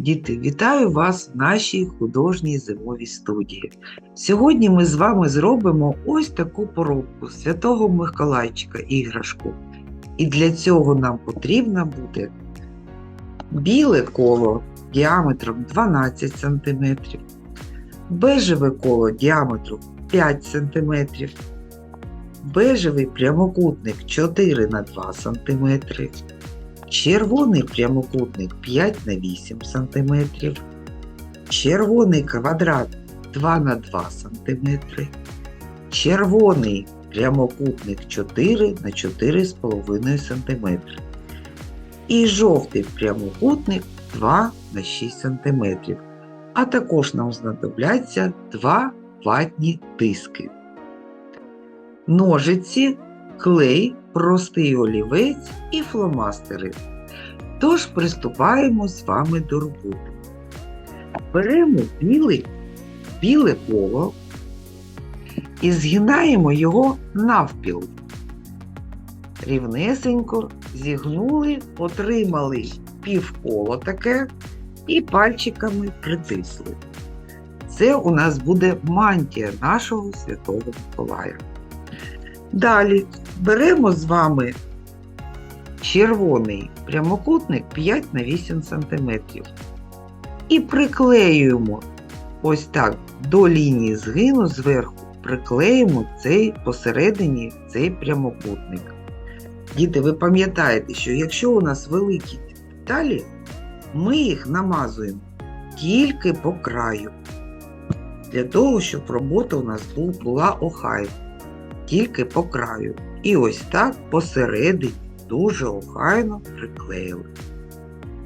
Діти, вітаю вас в нашій художній зимовій студії. Сьогодні ми з вами зробимо ось таку поробку Святого Миколайчика іграшку. І для цього нам потрібно буде біле коло діаметром 12 см, бежеве коло діаметром 5 см, бежевий прямокутник 4 на 2 см, червоний прямокутник 5 на 8 см, червоний квадрат 2 на 2 см, червоний прямокутник 4 на 4,5 см і жовтий прямокутник 2 на 6 см. А також нам знадобляться 2 ватні диски. Ножиці, клей, простий олівець і фломастери. Тож приступаємо з вами до роботи. Беремо білий, біле коло і згинаємо його навпіл. Рівнесенько зігнули, отримали півколо таке і пальчиками притисли. Це у нас буде мантія нашого Святого Миколая. Далі беремо з вами червоний прямокутник 5 на 8 см і приклеюємо ось так до лінії згину зверху, приклеїмо цей посередині цей прямокутник. Діти, ви пам'ятаєте, що якщо у нас великі деталі, ми їх намазуємо тільки по краю, для того, щоб робота у нас була охайна тільки по краю. І ось так посередині дуже охайно приклеїли.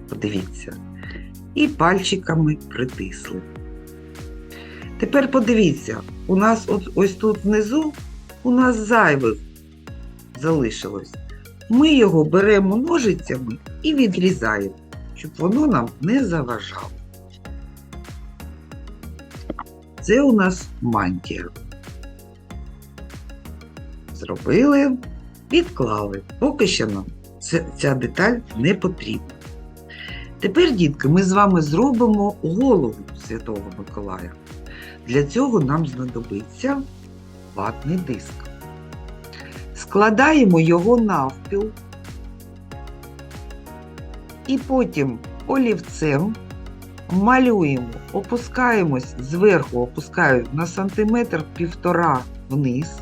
Подивіться. І пальчиками притисли. Тепер подивіться, у нас от, ось тут внизу у нас зайвих залишилось. Ми його беремо ножицями і відрізаємо, щоб воно нам не заважало. Це у нас мантія зробили, відклали. Поки що нам ця, деталь не потрібна. Тепер, дітки, ми з вами зробимо голову Святого Миколая. Для цього нам знадобиться ватний диск. Складаємо його навпіл і потім олівцем малюємо, опускаємось зверху, опускаю на сантиметр півтора вниз.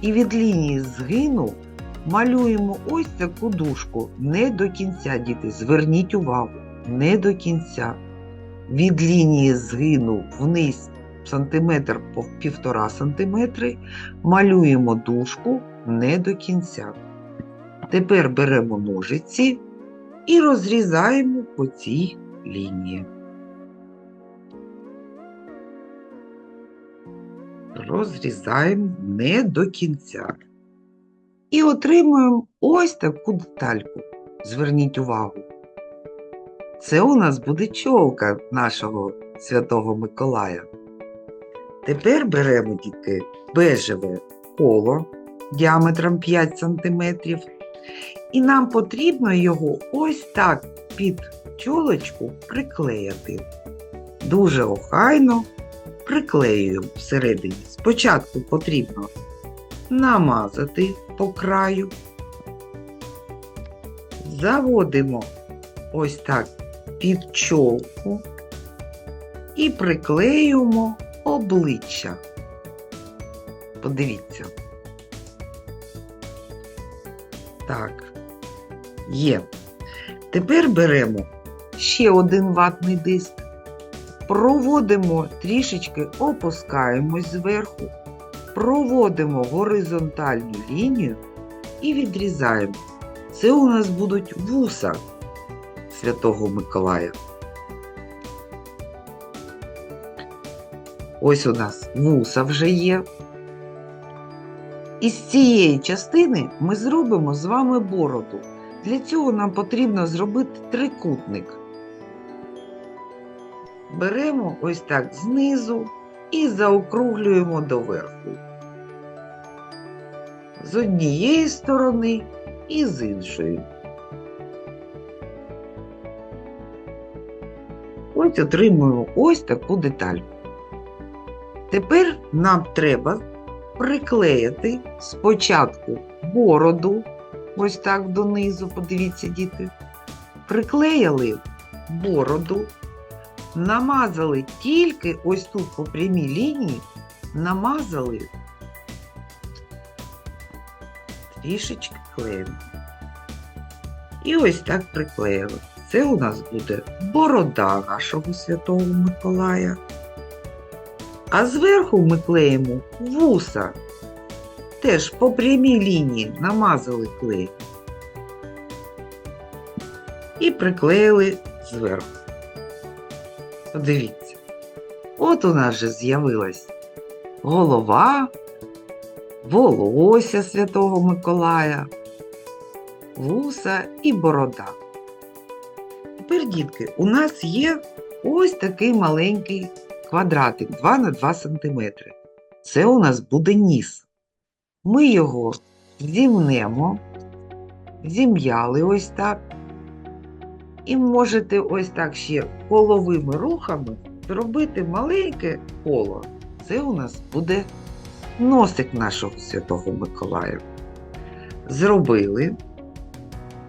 І від лінії згину малюємо ось таку дужку не до кінця, діти. Зверніть увагу, не до кінця. Від лінії згину вниз сантиметр по півтора сантиметри, малюємо дужку не до кінця. Тепер беремо ножиці і розрізаємо по цій лінії. Розрізаємо не до кінця. І отримуємо ось таку детальку. Зверніть увагу. Це у нас буде чолка нашого Святого Миколая. Тепер беремо дітки бежеве коло діаметром 5 см. І нам потрібно його ось так під чолочку приклеїти. Дуже охайно приклеюємо всередині. Спочатку потрібно намазати по краю, заводимо ось так під чолку і приклеюємо обличчя. Подивіться. Так, є. Тепер беремо ще один ватний диск проводимо трішечки, опускаємось зверху, проводимо горизонтальну лінію і відрізаємо. Це у нас будуть вуса Святого Миколая. Ось у нас вуса вже є. Із цієї частини ми зробимо з вами бороду. Для цього нам потрібно зробити трикутник беремо ось так знизу і заокруглюємо доверху. З однієї сторони і з іншої. ось отримуємо ось таку деталь. Тепер нам треба приклеїти спочатку бороду, ось так донизу, подивіться, діти. Приклеїли бороду, намазали тільки ось тут по прямій лінії, намазали трішечки клеєм. І ось так приклеїли. Це у нас буде борода нашого Святого Миколая. А зверху ми клеїмо вуса. Теж по прямій лінії намазали клей. І приклеїли зверху. Подивіться. От у нас же з'явилась голова, волосся Святого Миколая, вуса і борода. Тепер, дітки, у нас є ось такий маленький квадратик 2 на 2 см. Це у нас буде ніс. Ми його зімнемо, зім'яли ось так. І можете ось так ще коловими рухами зробити маленьке коло. Це у нас буде носик нашого Святого Миколая. Зробили,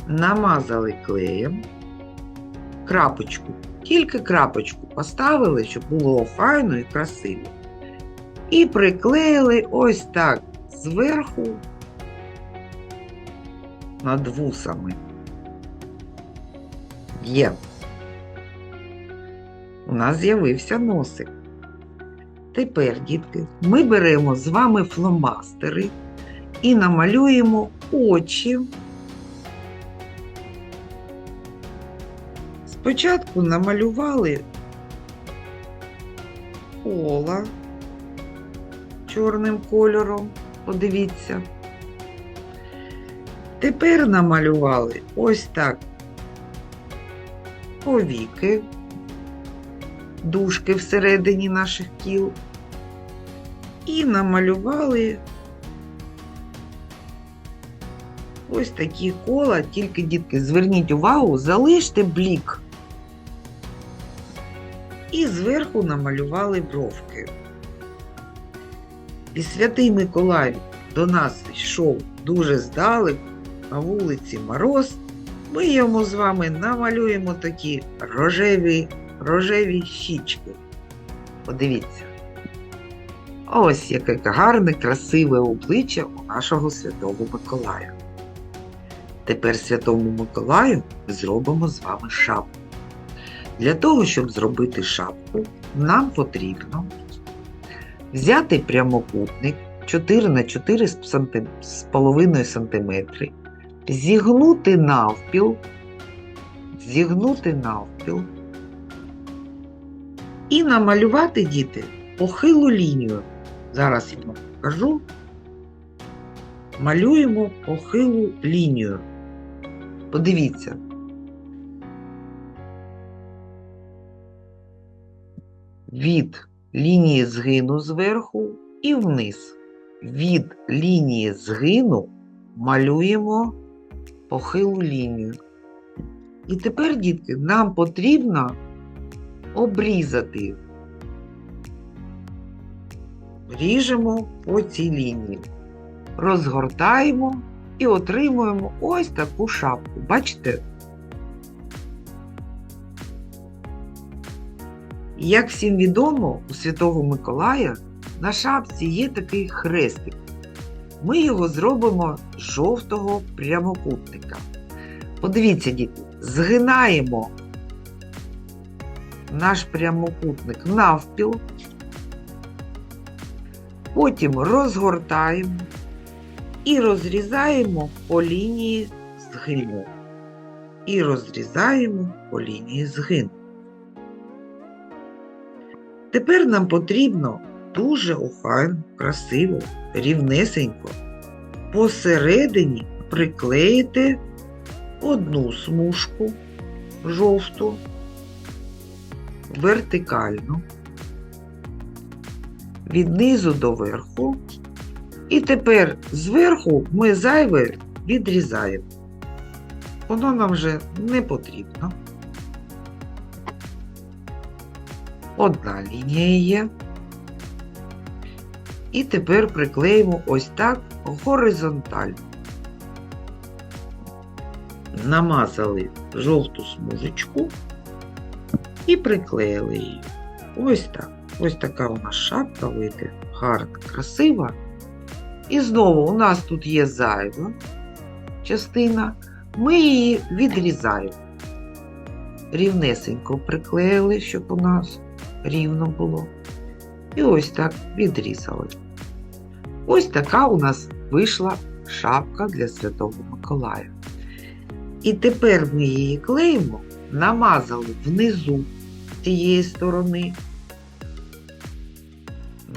намазали клеєм, крапочку, тільки крапочку поставили, щоб було файно і красиво. І приклеїли ось так зверху над вусами. Є. У нас з'явився носик. Тепер, дітки, ми беремо з вами фломастери і намалюємо очі. Спочатку намалювали кола чорним кольором, подивіться. Тепер намалювали ось так повіки, дужки всередині наших кіл. І намалювали ось такі кола, тільки, дітки, зверніть увагу, залиште блік. І зверху намалювали бровки. І святий Миколай до нас йшов дуже здалеку, на вулиці Мороз. Ми йому з вами намалюємо такі рожеві, рожеві щічки. Подивіться. Ось яке гарне, красиве обличчя у нашого Святого Миколая. Тепер Святому Миколаю зробимо з вами шапку. Для того, щоб зробити шапку, нам потрібно взяти прямокутник 4 на 4 з половиною сантиметри, зігнути навпіл, зігнути навпіл і намалювати діти похилу лінію. Зараз я вам покажу. Малюємо похилу лінію. Подивіться. Від лінії згину зверху і вниз. Від лінії згину малюємо похилу лінію. І тепер, дітки, нам потрібно обрізати. Ріжемо по цій лінії, розгортаємо і отримуємо ось таку шапку. Бачите? Як всім відомо, у Святого Миколая на шапці є такий хрестик. Ми його зробимо з жовтого прямокутника. Подивіться, діти, згинаємо наш прямокутник навпіл, потім розгортаємо і розрізаємо по лінії згину. І розрізаємо по лінії згину. Тепер нам потрібно дуже охайно, красиво, рівнесенько посередині приклеїти одну смужку жовту, вертикальну, від низу до верху. І тепер зверху ми зайве відрізаємо. Воно нам вже не потрібно. Одна лінія є. І тепер приклеїмо ось так горизонтально. Намазали жовту смужечку і приклеїли її. Ось так. Ось така у нас шапка вийде. Гарна, красива. І знову у нас тут є зайва частина. Ми її відрізаємо. Рівнесенько приклеїли, щоб у нас рівно було. І ось так відрізали. Ось така у нас вийшла шапка для Святого Миколая. І тепер ми її клеїмо, намазали внизу цієї сторони.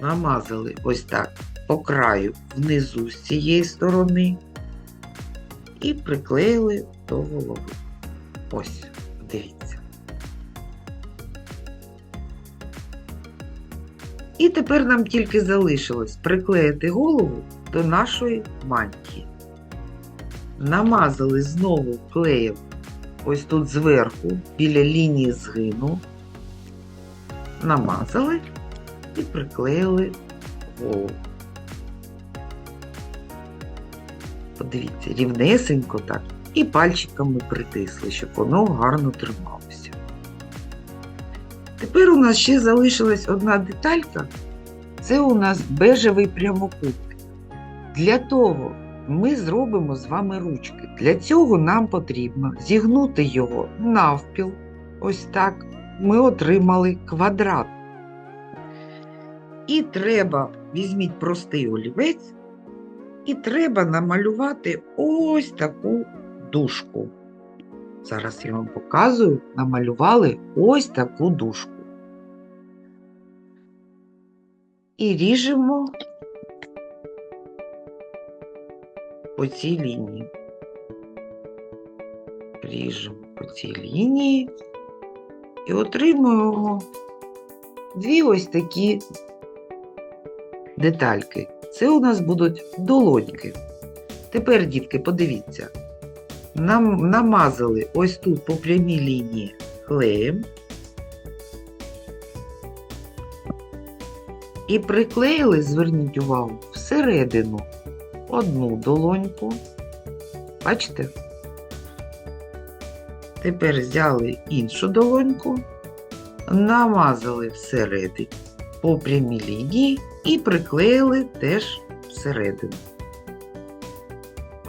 Намазали ось так по краю внизу з цієї сторони і приклеїли до голови. Ось, І тепер нам тільки залишилось приклеїти голову до нашої мантії. Намазали знову клеєм ось тут зверху, біля лінії згину. Намазали і приклеїли голову. Подивіться, рівнесенько так. І пальчиками притисли, щоб воно гарно трималося. Тепер у нас ще залишилась одна деталька. Це у нас бежевий прямокутник. Для того ми зробимо з вами ручки. Для цього нам потрібно зігнути його навпіл. Ось так. Ми отримали квадрат. І треба, візьміть простий олівець, і треба намалювати ось таку дужку. Зараз я вам показую, намалювали ось таку дужку. І ріжемо по цій лінії. Ріжемо по цій лінії і отримуємо дві ось такі детальки. Це у нас будуть долоньки. Тепер, дітки, подивіться, нам намазали ось тут по прямій лінії клеєм і приклеїли, зверніть увагу, всередину одну долоньку. Бачите? Тепер взяли іншу долоньку, намазали всередині по прямій лінії і приклеїли теж всередину.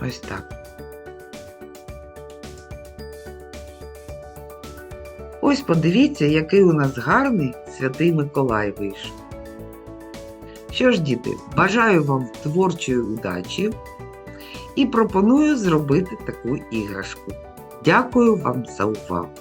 Ось так. Ось подивіться, який у нас гарний святий Миколай вийшов. Що ж, діти, бажаю вам творчої удачі і пропоную зробити таку іграшку. Дякую вам за увагу!